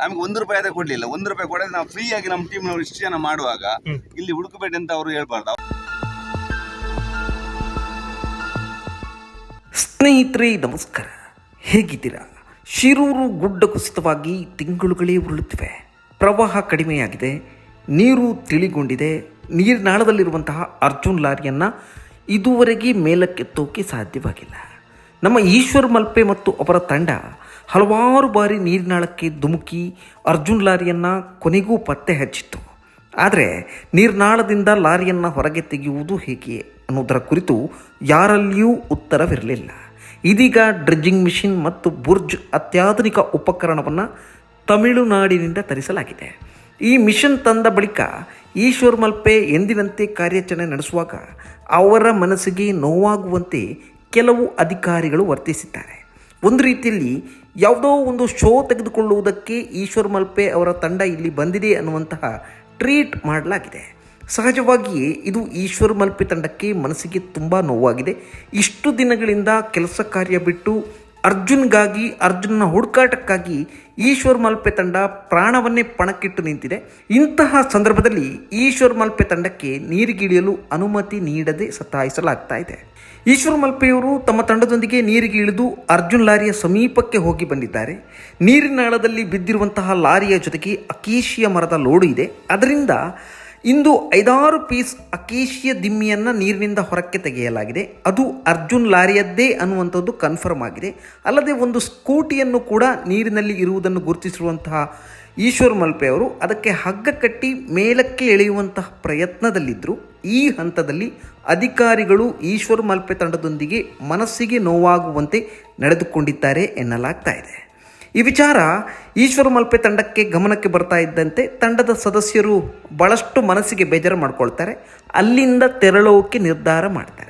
ನಮಗೆ ಒಂದು ರೂಪಾಯಿ ಆದ್ರೆ ಕೊಡ್ಲಿಲ್ಲ. ಒಂದು ರೂಪಾಯಿ ಕೊಡದೆ ನಾವು ಫ್ರೀ ಆಗಿ ನಮ್ಮ ಟೀಮ್ ಇಷ್ಟು ಜನ ಮಾಡುವಾಗ ಇಲ್ಲಿ ಹುಡುಕಬೇಡಿ ಅಂತ ಅವರು ಹೇಳ್ಬಾರ್ದು. ಸ್ನೇಹಿತರೆ ನಮಸ್ಕಾರ. ಹೇಗಿದ್ದೀರಾ? ಶಿರೂರು ಗುಡ್ಡ ಕುಸಿತವಾಗಿ ತಿಂಗಳುಗಳೇ ಉರುಳುತ್ತಿವೆ. ಪ್ರವಾಹ ಕಡಿಮೆಯಾಗಿದೆ. ನೀರು ತಿಳಿಗೊಂಡಿದೆ. ನೀರಿನಾಳದಲ್ಲಿರುವಂತಹ ಅರ್ಜುನ್ ಲಾರಿಯನ್ನು ಇದುವರೆಗೆ ಮೇಲಕ್ಕೆತ್ತೋಕೆ ಸಾಧ್ಯವಾಗಿಲ್ಲ. ನಮ್ಮ ಈಶ್ವರ್ ಮಲ್ಪೆ ಮತ್ತು ಅವರ ತಂಡ ಹಲವಾರು ಬಾರಿ ನೀರಿನಾಳಕ್ಕೆ ಧುಮುಕಿ ಅರ್ಜುನ್ ಲಾರಿಯನ್ನು ಕೊನೆಗೂ ಪತ್ತೆ ಹಚ್ಚಿತ್ತು. ಆದರೆ ನೀರ್ನಾಳದಿಂದ ಲಾರಿಯನ್ನು ಹೊರಗೆ ತೆಗೆಯುವುದು ಹೇಗೆ ಅನ್ನೋದರ ಕುರಿತು ಯಾರಲ್ಲಿಯೂ ಉತ್ತರವಿರಲಿಲ್ಲ. ಇದೀಗ ಡ್ರಿಜ್ಜಿಂಗ್ ಮಿಷಿನ್ ಮತ್ತು ಬುರ್ಜ್ ಅತ್ಯಾಧುನಿಕ ಉಪಕರಣವನ್ನು ತಮಿಳುನಾಡಿನಿಂದ ತರಿಸಲಾಗಿದೆ. ಈ ಮಿಷನ್ ತಂದ ಬಳಿಕ ಈಶ್ವರ್ ಮಲ್ಪೆ ಎಂದಿನಂತೆ ಕಾರ್ಯಾಚರಣೆ ನಡೆಸುವಾಗ ಅವರ ಮನಸ್ಸಿಗೆ ನೋವಾಗುವಂತೆ ಕೆಲವು ಅಧಿಕಾರಿಗಳು ವರ್ತಿಸಿದ್ದಾರೆ. ಒಂದು ರೀತಿಯಲ್ಲಿ ಯಾವುದೋ ಒಂದು ಶೋ ತೆಗೆದುಕೊಳ್ಳುವುದಕ್ಕೆ ಈಶ್ವರ್ ಮಲ್ಪೆ ಅವರ ತಂಡ ಇಲ್ಲಿ ಬಂದಿದೆ ಅನ್ನುವಂತಹ ಟ್ರೀಟ್ ಮಾಡಲಾಗಿದೆ. ಸಹಜವಾಗಿಯೇ ಇದು ಈಶ್ವರ್ ಮಲ್ಪೆ ತಂಡಕ್ಕೆ ಮನಸ್ಸಿಗೆ ತುಂಬ ನೋವಾಗಿದೆ. ಇಷ್ಟು ದಿನಗಳಿಂದ ಕೆಲಸ ಕಾರ್ಯ ಬಿಟ್ಟು ಅರ್ಜುನ್ಗಾಗಿ, ಅರ್ಜುನ್ನ ಹುಡುಕಾಟಕ್ಕಾಗಿ ಈಶ್ವರ್ ಮಲ್ಪೆ ತಂಡ ಪ್ರಾಣವನ್ನೇ ಪಣಕ್ಕಿಟ್ಟು ನಿಂತಿದೆ. ಇಂತಹ ಸಂದರ್ಭದಲ್ಲಿ ಈಶ್ವರ್ ಮಲ್ಪೆ ತಂಡಕ್ಕೆ ನೀರಿಗಿಳಿಯಲು ಅನುಮತಿ ನೀಡದೆ ಸತಾಯಿಸಲಾಗ್ತಾ ಇದೆ. ಈಶ್ವರ್ ಮಲ್ಪೆಯವರು ತಮ್ಮ ತಂಡದೊಂದಿಗೆ ನೀರಿಗೆ ಇಳಿದು ಅರ್ಜುನ್ ಲಾರಿಯ ಸಮೀಪಕ್ಕೆ ಹೋಗಿ ಬಂದಿದ್ದಾರೆ. ನೀರಿನ ಆಳದಲ್ಲಿ ಬಿದ್ದಿರುವಂತಹ ಲಾರಿಯ ಜೊತೆಗೆ ಅಕೇಶಿಯ ಮರದ ಲೋಡು ಇದೆ. ಅದರಿಂದ ಇಂದು ಐದಾರು ಪೀಸ್ ಅಕೇಶಿಯ ದಿಮ್ಮಿಯನ್ನು ನೀರಿನಿಂದ ಹೊರಕ್ಕೆ ತೆಗೆಯಲಾಗಿದೆ. ಅದು ಅರ್ಜುನ್ ಲಾರಿಯದ್ದೇ ಅನ್ನುವಂಥದ್ದು ಕನ್ಫರ್ಮ್ ಆಗಿದೆ. ಅಲ್ಲದೆ ಒಂದು ಸ್ಕೂಟಿಯನ್ನು ಕೂಡ ನೀರಿನಲ್ಲಿ ಇರುವುದನ್ನು ಗುರುತಿಸಿರುವಂತಹ ಈಶ್ವರ್ ಮಲ್ಪೆ ಅವರು ಅದಕ್ಕೆ ಹಗ್ಗ ಕಟ್ಟಿ ಮೇಲಕ್ಕೆ ಎಳೆಯುವಂತಹ ಪ್ರಯತ್ನದಲ್ಲಿದ್ದರು ಈ ಹಂತದಲ್ಲಿ ಅಧಿಕಾರಿಗಳು ಈಶ್ವರ್ ಮಲ್ಪೆ ತಂಡದೊಂದಿಗೆ ಮನಸ್ಸಿಗೆ ನೋವಾಗುವಂತೆ ನಡೆದುಕೊಂಡಿದ್ದಾರೆ ಎನ್ನಲಾಗ್ತಾ ಇದೆ. ಈ ವಿಚಾರ ಈಶ್ವರ ಮಲ್ಪೆ ತಂಡಕ್ಕೆ ಗಮನಕ್ಕೆ ಬರ್ತಾ ಇದ್ದಂತೆ ತಂಡದ ಸದಸ್ಯರು ಭಾಳಷ್ಟು ಮನಸ್ಸಿಗೆ ಬೇಜಾರು ಮಾಡ್ಕೊಳ್ತಾರೆ. ಅಲ್ಲಿಂದ ತೆರಳೋಕೆ ನಿರ್ಧಾರ ಮಾಡ್ತಾರೆ.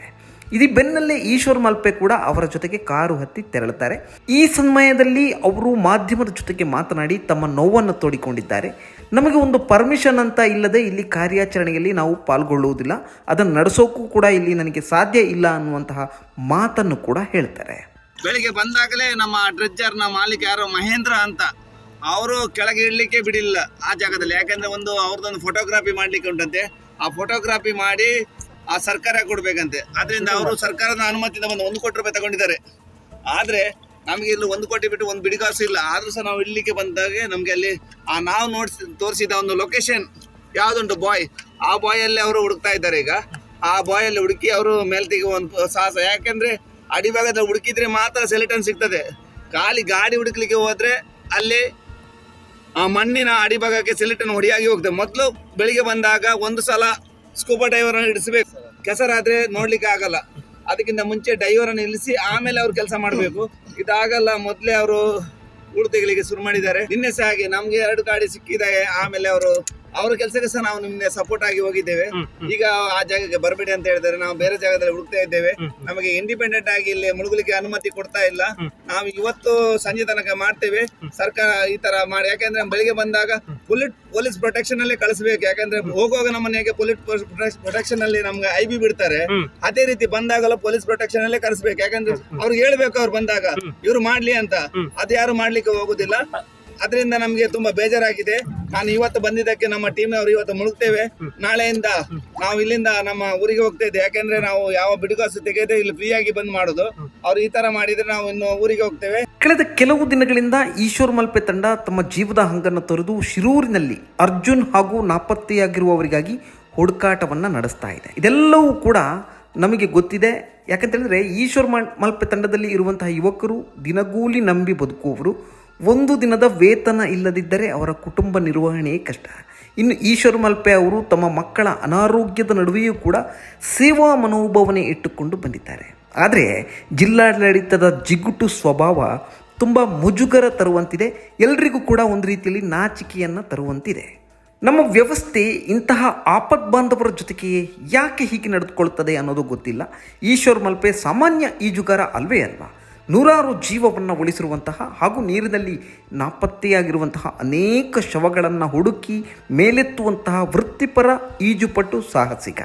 ಇದು ಬೆನ್ನಲ್ಲೇ ಈಶ್ವರ್ ಮಲ್ಪೆ ಕೂಡ ಅವರ ಜೊತೆಗೆ ಕಾರು ಹತ್ತಿ ತೆರಳುತ್ತಾರೆ. ಈ ಸಮಯದಲ್ಲಿ ಅವರು ಮಾಧ್ಯಮದ ಜೊತೆಗೆ ಮಾತನಾಡಿ ತಮ್ಮ ನೋವನ್ನು ತೋಡಿಕೊಂಡಿದ್ದಾರೆ. ನಮಗೆ ಒಂದು ಪರ್ಮಿಷನ್ ಅಂತ ಇಲ್ಲದೆ ಇಲ್ಲಿ ಕಾರ್ಯಾಚರಣೆಯಲ್ಲಿ ನಾವು ಪಾಲ್ಗೊಳ್ಳುವುದಿಲ್ಲ. ಅದನ್ನು ನಡೆಸೋಕ್ಕೂ ಕೂಡ ಇಲ್ಲಿ ನನಗೆ ಸಾಧ್ಯ ಇಲ್ಲ ಅನ್ನುವಂತಹ ಮಾತನ್ನು ಕೂಡ ಹೇಳ್ತಾರೆ. ಬೆಳಿಗ್ಗೆ ಬಂದಾಗಲೇ ನಮ್ಮ ಡ್ರೆಜ್ಜರ್ನ ಮಾಲೀಕ ಯಾರೋ ಮಹೇಂದ್ರ ಅಂತ ಅವರು ಕೆಳಗೆ ಇಡಲಿಕ್ಕೆ ಬಿಡಿಲ್ಲ ಆ ಜಾಗದಲ್ಲಿ. ಯಾಕಂದ್ರೆ ಒಂದು ಅವ್ರದ್ದೊಂದು ಫೋಟೋಗ್ರಾಫಿ ಮಾಡ್ಲಿಕ್ಕೆ ಉಂಟಂತೆ. ಆ ಫೋಟೋಗ್ರಾಫಿ ಮಾಡಿ ಆ ಸರ್ಕಾರ ಕೊಡ್ಬೇಕಂತೆ. ಅದರಿಂದ ಅವರು ಸರ್ಕಾರದ ಅನುಮತಿಯಿಂದ ಒಂದು ಒಂದು ಕೋಟಿ ರೂಪಾಯಿ ತಗೊಂಡಿದ್ದಾರೆ. ಆದ್ರೆ ನಮಗೆ ಇಲ್ಲಿ ಒಂದು ಕೋಟಿ ಬಿಟ್ಟು ಒಂದು ಬಿಡಿಗಾಸು ಇಲ್ಲ. ಆದರೂ ಸಹ ನಾವು ಇಡಲಿಕ್ಕೆ ಬಂದಾಗ ನಮಗೆ ಅಲ್ಲಿ ಆ ನಾವು ನೋಡ್ಸಿ ತೋರಿಸಿದ ಒಂದು ಲೊಕೇಶನ್ ಯಾವ್ದುಂಟು ಬಾಯ್ ಆ ಬಾಯಲ್ಲೇ ಅವರು ಹುಡುಕ್ತಾ ಇದ್ದಾರೆ ಈಗ. ಆ ಬಾಯಲ್ಲಿ ಹುಡುಕಿ ಅವರು ಮೇಲ್ತಿಗೆ ಒಂದು ಸಾಹಸ. ಯಾಕಂದ್ರೆ ಅಡಿಭಾಗದಲ್ಲಿ ಹುಡುಕಿದ್ರೆ ಮಾತ್ರ ಸೆಲೆಟನ್ ಸಿಗ್ತದೆ. ಖಾಲಿ ಗಾಡಿ ಹುಡುಕ್ಲಿಕ್ಕೆ ಹೋದ್ರೆ ಅಲ್ಲಿ ಆ ಮಣ್ಣಿನ ಅಡಿಭಾಗಕ್ಕೆ ಸೆಲೆಟನ್ ಹೊಡಿಯಾಗಿ ಹೋಗ್ತದೆ. ಮೊದಲು ಬೆಳಿಗ್ಗೆ ಬಂದಾಗ ಒಂದು ಸಲ ಸ್ಕೂಬಾ ಡೈವರ್ ಇಡಿಸಬೇಕು ಕೆಸರಾದ್ರೆ ನೋಡ್ಲಿಕ್ಕೆ ಆಗಲ್ಲ. ಅದಕ್ಕಿಂತ ಮುಂಚೆ ಡೈವರ್ ಅನ್ನು ನಿಲ್ಲಿಸಿ ಆಮೇಲೆ ಅವ್ರು ಕೆಲಸ ಮಾಡಬೇಕು. ಇದಾಗಲ್ಲ ಮೊದಲೇ ಅವರು ಹೂಳು ತೆಗಿಲಿಕ್ಕೆ ಶುರು ಮಾಡಿದ್ದಾರೆ. ನಿನ್ನೆ ಸಹ ಹಾಗೆ ನಮಗೆ ಎರಡು ಗಾಡಿ ಸಿಕ್ಕಿದೆ ಆಮೇಲೆ ಅವರು ಅವ್ರ ಕೆಲಸಕ್ಕೆ ಸಹ ನಾವು ನಿಮ್ಗೆ ಸಪೋರ್ಟ್ ಆಗಿ ಹೋಗಿದ್ದೇವೆ. ಈಗ ಆ ಜಾಗಕ್ಕೆ ಬರಬೇಡಿ ಅಂತ ಹೇಳಿದ್ರೆ ನಾವು ಬೇರೆ ಜಾಗದಲ್ಲಿ ಹುಡುಕ್ತಾ ಇದ್ದೇವೆ. ನಮಗೆ ಇಂಡಿಪೆಂಡೆಂಟ್ ಆಗಿ ಇಲ್ಲಿ ಮುಳುಗಲಿಕ್ಕೆ ಅನುಮತಿ ಕೊಡ್ತಾ ಇಲ್ಲ. ನಾವು ಇವತ್ತು ಸಂಜೆ ತನಕ ಮಾಡ್ತೇವೆ. ಸರ್ಕಾರ ಈ ತರ ಮಾಡಿ. ಯಾಕಂದ್ರೆ ಬೆಳಿಗ್ಗೆ ಬಂದಾಗ ಪೊಲಿಟ್ ಪೊಲೀಸ್ ಪ್ರೊಟೆಕ್ಷನ್ ಅಲ್ಲೇ ಕಳಿಸ್ಬೇಕು. ಯಾಕಂದ್ರೆ ಹೋಗುವಾಗ ನಮ್ಮನ್ನ ಮನೆಗೆ ಪೊಲೀಸ್ ಪ್ರೊಟೆಕ್ಷನ್ ಅಲ್ಲಿ ನಮ್ಗೆ ಐ ಬಿ ಬಿಡ್ತಾರೆ. ಅದೇ ರೀತಿ ಬಂದಾಗಲೂ ಪೊಲೀಸ್ ಪ್ರೊಟೆಕ್ಷನ್ ಅಲ್ಲೇ ಕಳಿಸ್ಬೇಕು. ಯಾಕಂದ್ರೆ ಅವ್ರಿಗೆ ಹೇಳ್ಬೇಕು ಅವ್ರು ಬಂದಾಗ. ಇವ್ರು ಮಾಡ್ಲಿ ಅಂತ. ಅದು ಯಾರು ಮಾಡ್ಲಿಕ್ಕೆ ಹೋಗುದಿಲ್ಲ. ಅದರಿಂದ ನಮಗೆ ತುಂಬಾ ಬೇಜಾರಾಗಿದೆ. ನಾನು ಇವತ್ತು ಬಂದಿದ್ದಕ್ಕೆ ನಮ್ಮ ಟೀಮ್ ಅವರು ಇವತ್ತು ಮುಳುಗ್ತೇವೆ. ನಾಳೆಯಿಂದ ನಾವು ಇಲ್ಲಿಂದ ನಮ್ಮ ಊರಿಗೆ ಹೋಗ್ತಾ ಇದ್ದೆ ಯಾಕೆಂದ್ರೆ ನಾವು ಯಾವ ಬಿಡುಗಾಸು ತೆಗೆದೇ ಇಲ್ಲಿ ಫ್ರೀ ಆಗಿ ಬಂದ್ ಮಾಡೋದು. ಅವ್ರು ಈ ತರ ಮಾಡಿದ್ರೆ ನಾವು ಇನ್ನು ಊರಿಗೆ ಹೋಗ್ತೇವೆ. ಕಳೆದ ಕೆಲವು ದಿನಗಳಿಂದ ಈಶ್ವರ್ ಮಲ್ಪೆ ತಂಡ ತಮ್ಮ ಜೀವದ ಹಂಗನ್ನು ತೊರೆದು ಶಿರೂರಿನಲ್ಲಿ ಅರ್ಜುನ್ ಹಾಗೂ ನಾಪತ್ತೆಯಾಗಿರುವವರಿಗಾಗಿ ಹುಡುಕಾಟವನ್ನ ನಡೆಸ್ತಾ ಇದೆ. ಇದೆಲ್ಲವೂ ಕೂಡ ನಮಗೆ ಗೊತ್ತಿದೆ. ಯಾಕಂತೇಳಿದ್ರೆ ಈಶ್ವರ್ ಮಲ್, ಮಲ್ಪೆ ತಂಡದಲ್ಲಿ ಇರುವಂತಹ ಯುವಕರು ದಿನಗೂಲಿ ನಂಬಿ ಬದುಕುವವರು. ಒಂದು ದಿನದ ವೇತನ ಇಲ್ಲದಿದ್ದರೆ ಅವರ ಕುಟುಂಬ ನಿರ್ವಹಣೆಯೇ ಕಷ್ಟ. ಇನ್ನು ಈಶ್ವರ್ ಮಲ್ಪೆ ಅವರು ತಮ್ಮ ಮಕ್ಕಳ ಅನಾರೋಗ್ಯದ ನಡುವೆಯೂ ಕೂಡ ಸೇವಾ ಮನೋಭಾವನೆ ಇಟ್ಟುಕೊಂಡು ಬಂದಿದ್ದಾರೆ. ಆದರೆ ಜಿಲ್ಲಾಡಳಿತದ ಜಿಗುಟು ಸ್ವಭಾವ ತುಂಬ ಮುಜುಗರ ತರುವಂತಿದೆ. ಎಲ್ರಿಗೂ ಕೂಡ ಒಂದು ರೀತಿಯಲ್ಲಿ ನಾಚಿಕೆಯನ್ನು ತರುವಂತಿದೆ. ನಮ್ಮ ವ್ಯವಸ್ಥೆ ಇಂತಹ ಆಪತ್ ಬಾಂಧವರ ಜೊತೆಗೆ ಯಾಕೆ ಹೀಗೆ ನಡೆದುಕೊಳ್ತದೆ ಅನ್ನೋದು ಗೊತ್ತಿಲ್ಲ. ಈಶ್ವರ್ ಮಲ್ಪೆ ಸಾಮಾನ್ಯ ಈಜುಗಾರ ಅಲ್ವೇ ಅಲ್ವಾ? ನೂರಾರು ಜೀವವನ್ನು ಉಳಿಸಿರುವಂತಹ ಹಾಗೂ ನೀರಿನಲ್ಲಿ ನಾಪತ್ತೆಯಾಗಿರುವಂತಹ ಅನೇಕ ಶವಗಳನ್ನು ಹುಡುಕಿ ಮೇಲೆತ್ತುವಂತಹ ವೃತ್ತಿಪರ ಈಜುಪಟು ಸಾಹಸಿಕ.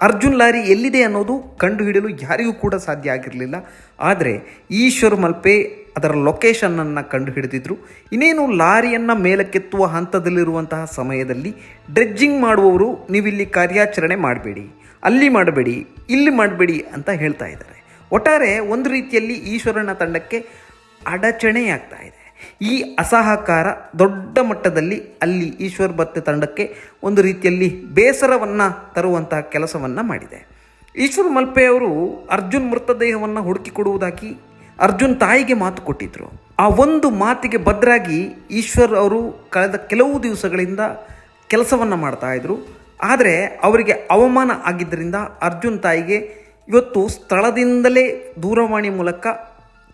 ಅರ್ಜುನ್ ಲಾರಿ ಎಲ್ಲಿದೆ ಅನ್ನೋದು ಕಂಡುಹಿಡಿಯಲು ಯಾರಿಗೂ ಕೂಡ ಸಾಧ್ಯ ಆಗಿರಲಿಲ್ಲ. ಆದರೆ ಈಶ್ವರ್ ಮಲ್ಪೆ ಅದರ ಲೊಕೇಶನನ್ನು ಕಂಡುಹಿಡಿದಿದ್ರು. ಇನ್ನೇನು ಲಾರಿಯನ್ನು ಮೇಲಕ್ಕೆತ್ತುವ ಹಂತದಲ್ಲಿರುವಂತಹ ಸಮಯದಲ್ಲಿ ಡ್ರೆಜ್ಜಿಂಗ್ ಮಾಡುವವರು ನೀವಿಲ್ಲಿ ಕಾರ್ಯಾಚರಣೆ ಮಾಡಬೇಡಿ. ಅಲ್ಲಿ ಮಾಡಬೇಡಿ, ಇಲ್ಲಿ ಮಾಡಬೇಡಿ ಅಂತ ಹೇಳ್ತಾ ಇದ್ದಾರೆ. ಒಟ್ಟಾರೆ ಒಂದು ರೀತಿಯಲ್ಲಿ ಈಶ್ವರನ ತಂಡಕ್ಕೆ ಅಡಚಣೆಯಾಗ್ತಾ ಇದೆ. ಈ ಅಸಹಕಾರ ದೊಡ್ಡ ಮಟ್ಟದಲ್ಲಿ ಅಲ್ಲಿ ಈಶ್ವರ್ ಭತ್ತೆ ತಂಡಕ್ಕೆ ಒಂದು ರೀತಿಯಲ್ಲಿ ಬೇಸರವನ್ನು ತರುವಂತಹ ಕೆಲಸವನ್ನು ಮಾಡಿದೆ. ಈಶ್ವರ್ ಮಲ್ಪೆಯವರು ಅರ್ಜುನ್ ಮೃತದೇಹವನ್ನು ಹುಡುಕಿಕೊಡುವುದಾಗಿ ಅರ್ಜುನ್ ತಾಯಿಗೆ ಮಾತು ಕೊಟ್ಟಿದ್ದರು ಆ ಒಂದು ಮಾತಿಗೆ ಭದ್ರಾಗಿ ಈಶ್ವರ್ ಅವರು ಕಳೆದ ಕೆಲವು ದಿವಸಗಳಿಂದ ಕೆಲಸವನ್ನು ಮಾಡ್ತಾ ಇದ್ದರು ಆದರೆ ಅವರಿಗೆ ಅವಮಾನ ಆಗಿದ್ದರಿಂದ ಅರ್ಜುನ್ ತಾಯಿಗೆ ಇವತ್ತು ಸ್ಥಳದಿಂದಲೇ ದೂರವಾಣಿ ಮೂಲಕ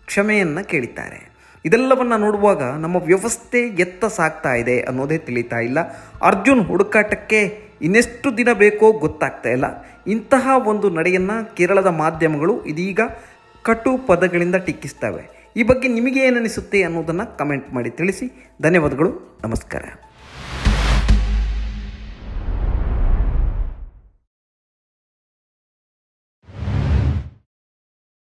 ಕ್ಷಮೆಯನ್ನು ಕೇಳಿದ್ದಾರೆ. ಇದೆಲ್ಲವನ್ನು ನೋಡುವಾಗ ನಮ್ಮ ವ್ಯವಸ್ಥೆ ಎತ್ತ ಸಾಕ್ತಾ ಇದೆ ಅನ್ನೋದೇ ತಿಳಿತಾ ಇಲ್ಲ. ಅರ್ಜುನ್ ಹುಡುಕಾಟಕ್ಕೆ ಇನ್ನೆಷ್ಟು ದಿನ ಬೇಕೋ ಗೊತ್ತಾಗ್ತಾ ಇಲ್ಲ. ಇಂತಹ ಒಂದು ನಡೆಯನ್ನು ಕೇರಳದ ಮಾಧ್ಯಮಗಳು ಇದೀಗ ಕಟು ಪದಗಳಿಂದ ಟೀಕಿಸ್ತವೆ. ಈ ಬಗ್ಗೆ ನಿಮಗೆ ಏನನಿಸುತ್ತೆ ಅನ್ನೋದನ್ನು ಕಮೆಂಟ್ ಮಾಡಿ ತಿಳಿಸಿ. ಧನ್ಯವಾದಗಳು. ನಮಸ್ಕಾರ.